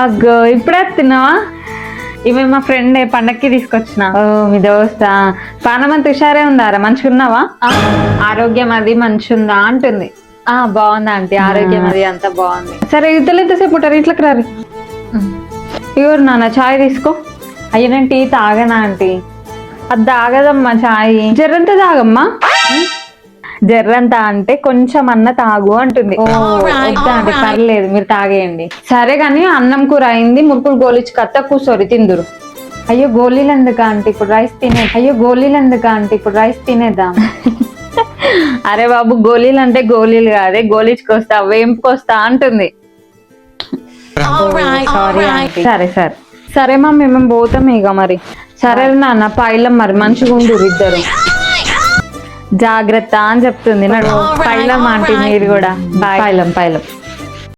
అగ్గో ఇప్పుడే తిన్నావా ఇవి మా ఫ్రెండ్ పండక్కి తీసుకొచ్చిన. ఓ మీ దోస్త. పానమంత హుషారే ఉందారా? మంచిగా ఉన్నావా ఆరోగ్యం అది మంచిగుందా అంటుంది. ఆ బాగుందా ఆంటీ. ఆరోగ్యం అది అంతా బాగుంది. సరే ఇద్దరు ఎంతసేపు ఉంటారు? ఇట్లకి రారి. ఇవ్వరు నాన్న చాయ్ తీసుకో. అయ్యో నేను టీ తాగనా ఆంటీ. అది తాగదమ్మా చాయ్. జర్రంత తాగమ్మా? జర్రంత అంటే కొంచెం అన్న తాగు అంటుంది. అండి? పర్లేదు మీరు తాగేయండి. సరే కానీ అన్నం కూర అయింది మురుకులు గోలిచ్చి కత్త కూర్చోరి తిందురు. అయ్యో గోళీలు ఎందుకా అంటే ఇప్పుడు రైస్ తినే అయ్యో గోళీలు ఎందుకా అంటే ఇప్పుడు రైస్ తినేద్దాం అరే బాబు గోళీలు అంటే గోళీలు కాదే గోలిచ్చుకొస్తా వేంపుకొస్తా అంటుంది. సరే సరే. సరే మా మేము పోతాం ఇక మరి. సరే నాన్న పైలం మరి. మంచిగా ఉండు ఇద్దరు. జాగ్రత్త అని చెప్తుంది. నడు పైలం ఆంటీ మీరు కూడా. బాయ్ పైలం పైలం.